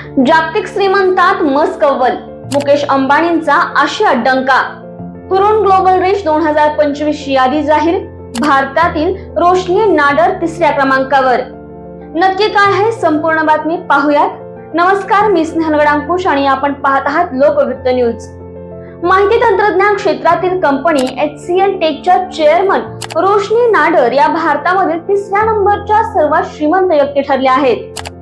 जागतिक श्रीमंतात मस्क अव्वल. मुकेश अंबानींचा आशिया डंका हुरून ग्लोबल रेश दोन हजार पंचवीस यादी जाहीर भारतातील रोशनी नाडर तिसऱ्या क्रमांकावर. नक्की काय आहे संपूर्ण बातमी पाहूयात. नमस्कार मी स्नेहल आणि आपण पाहत आहात लोकवृत्त न्यूज. माहिती तंत्रज्ञान क्षेत्रातील कंपनी एच सी एल टेकच्या चेअरमन रोशनी नाडर या भारतामधील तिसऱ्या नंबरच्या सर्वात श्रीमंत व्यक्ती ठरल्या आहेत.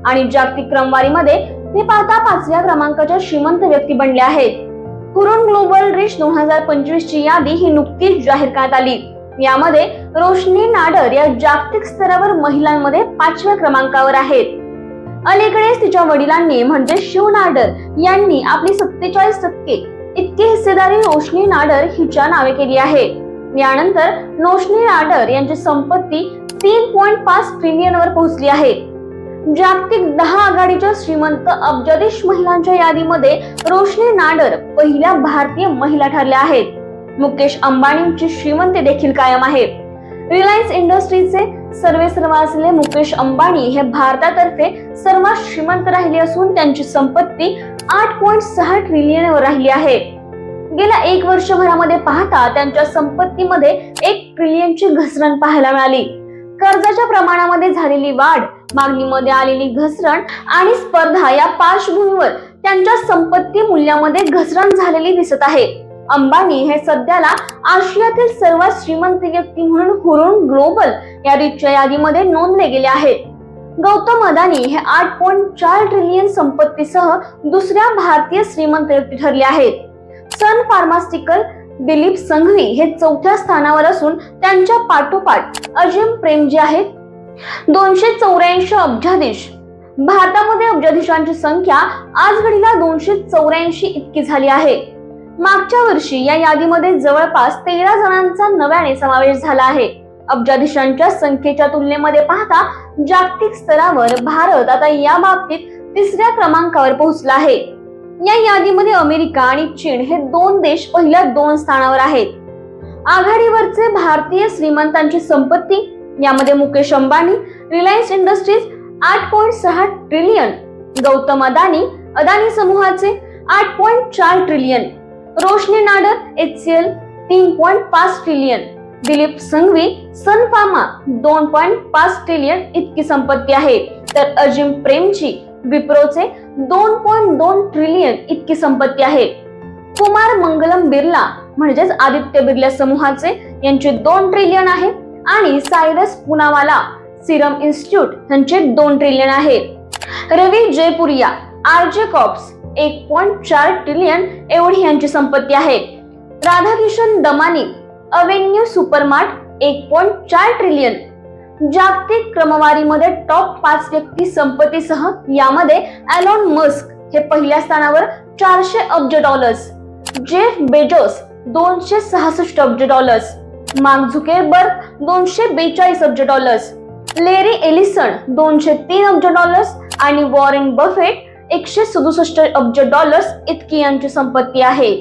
आणि जागतिक क्रमवारीमध्ये ते पाहता पाचव्या क्रमांकाच्या श्रीमंत व्यक्ती बनल्या आहेत. कुरुण ग्लोबल रिच दोन हजार पंचवीस ची यादी ही नुकतीच जाहीर करण्यात आली. यामध्ये रोशनी नाडर या जागतिक स्तरावर महिलांमध्ये पाचव्या क्रमांकावर आहेत. अलीकडेच तिच्या वडिलांनी म्हणजे शिव नाडर यांनी आपली सत्तेचाळीस टक्के इतकी हिस्सेदारी रोशनी नाडर हिच्या नावे केली आहे. यानंतर रोशनी नाडर यांची संपत्ती तीन पॉइंट पाच ट्रिलियन वर पोहोचली आहे. जागतिक दहा आघाडीच्या श्रीमंत अब्जाधीश महिलांच्या यादीमध्ये रोशनी नाडर पहिल्या भारतीय महिला ठरल्या आहेत. मुकेश अंबानींची श्रीमंती देखील कायम आहे रिलायन्स इंडस्ट्रीजचे सर्वे सर्वा असलेले मुकेश अंबानी हे भारतातर्फे सर्वात श्रीमंत राहिले असून त्यांची संपत्ती आठ पॉइंट सहा ट्रिलियनवर राहिली आहे. गेल्या एक वर्षभरामध्ये पाहता त्यांच्या संपत्तीमध्ये एक ट्रिलियनची घसरण पाहायला मिळाली. कर्जाच्या प्रमाणामध्ये झालेली वाढ मागणीमध्ये आलेली घसरण आणि स्पर्धा या पार्श्वभूमीवर त्यांच्या संपत्ती मूल्यामध्ये घसरण झालेली दिसत आहे. अंबानी हे सध्याला आशियातील सर्वात श्रीमंत व्यक्ती म्हणून हुरून ग्लोबल या रिचच्या यादीमध्ये नोंदले गेले आहेत. गौतम अदानी हे आठ पॉइंट चार ट्रिलियन संपत्तीसह दुसऱ्या भारतीय श्रीमंत व्यक्ती ठरले आहेत. सन फार्मास्टिकल दिलीप संघवी हे चौथ्या स्थानावर असून त्यांच्या पाठोपाठ अजिम प्रेम जे आहेत दोनशे चौऱ्याऐंशी अब्जाधीश. भारतामध्ये अब्जाधीशांची संख्या आज घडीला दोनशे चौऱ्याऐंशी इतकी झाली आहे. मागच्या वर्षी या यादीमध्ये जवळपास तेरा जणांचा नव्याने समावेश झाला आहे. अब्जाधीशांच्या संख्येच्या तुलनेमध्ये पाहता जागतिक स्तरावर भारत आता या बाबतीत तिसऱ्या क्रमांकावर पोहोचला आहे. या यादीमध्ये अमेरिका आणि चीन हे दोन देश पहिल्या दोन स्थानावर आहेत. आघाडीवरचे भारतीय श्रीमंतांची संपत्ती यामध्ये मुकेश अंबानी रिलायन्स इंडस्ट्रीज आठ पॉइंट सहा ट्रिलियन गौतम अदानी अदानी समूहाचे आठ पॉइंट चार trillion Roshni Nadar H C L तीन पॉइंट पाच trillion Dilip Sanghvi Sun Pharma दोन पॉइंट पाच ट्रिलियन इतकी संपत्ती आहे. तर अजिम प्रेमची विप्रोचे दोन पॉईंट दोन ट्रिलियन इतकी संपत्ती आहे. कुमार मंगलम बिर्ला म्हणजेच आदित्य बिर्ला समूहाचे यांचे दोन ट्रिलियन आहे आणि सायरस पुनावाला सिरम इन्स्टिट्यूट यांचे दोन ट्रिलियन आहे. Ravi Jaipuria R J corps एक पॉइंट चार ट्रिलियन एवढी यांची संपत्ती आहे. राधाकिशन दमानी अवेन्यू सुपरमार्ट एक पॉइंट चार ट्रिलियन जागतिक क्रमवारीमध्ये टॉप पाच व्यक्ती संपत्तीसह यामध्ये एलॉन मस्क हे पहिल्या स्थानावर चारशे अब्ज डॉलर्स जेफ बेजोस दोनशे सहासष्ट अब्ज डॉलर्स मार्क झुकेबर्ग दोनशे बेचाळीस अब्ज डॉलर्स लेरी एलिसन दोनशे तीन अब्ज डॉलर्स आणि वॉरेन बफेट एकशे सदुसष्ट अब्ज डॉलर्स इतकी यांची संपत्ती आहे.